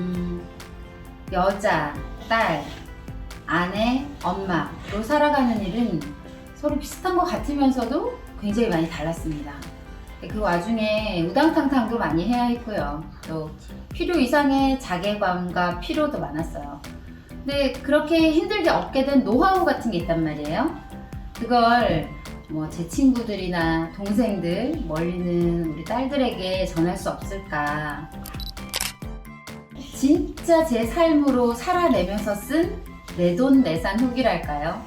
음, 여자, 딸, 아내, 엄마로 살아가는 일은 서로 비슷한 것 같으면서도 굉장히 많이 달랐습니다. 그 와중에 우당탕탕도 많이 해야 했고요. 또 필요 이상의 자괴감과 피로도 많았어요. 근데 그렇게 힘들게 얻게 된 노하우 같은 게 있단 말이에요. 그걸 뭐 제 친구들이나 동생들, 멀리는 우리 딸들에게 전할 수 없을까. 진짜 제 삶으로 살아내면서 쓴 내 돈 내산 후기랄까요?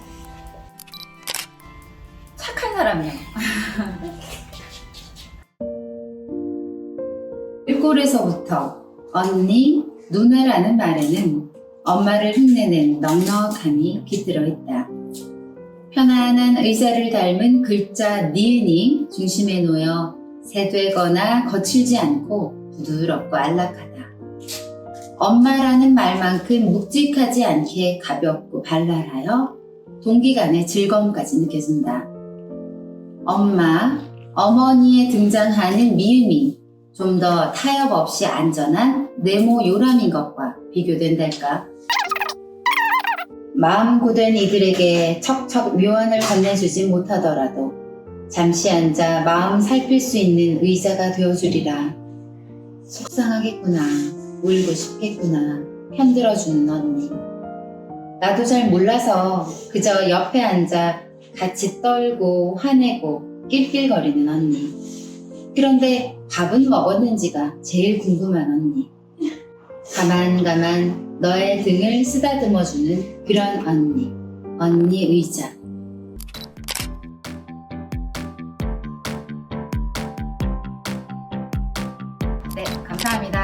착한 사람이요. 일골에서부터 언니, 누나라는 말에는 엄마를 흉내낸 넉넉함이 깃들어 있다. 편안한 의자를 닮은 글자 니은이 중심에 놓여 새되거나 거칠지 않고 부드럽고 안락하다. 엄마라는 말만큼 묵직하지 않게 가볍고 발랄하여 동기간의 즐거움까지 느껴진다. 엄마, 어머니에 등장하는 미음이 좀 더 타협 없이 안전한 네모 요람인 것과 비교된달까? 마음 고된 이들에게 척척 묘안을 건네주진 못하더라도 잠시 앉아 마음 살필 수 있는 의자가 되어주리라. 속상하겠구나, 보이고 싶겠구나. 편들어주는 언니. 나도 잘 몰라서 그저 옆에 앉아 같이 떨고 화내고 낄낄거리는 언니. 그런데 밥은 먹었는지가 제일 궁금한 언니. 가만 가만 너의 등을 쓰다듬어주는 그런 언니. 언니 의자. 네, 감사합니다.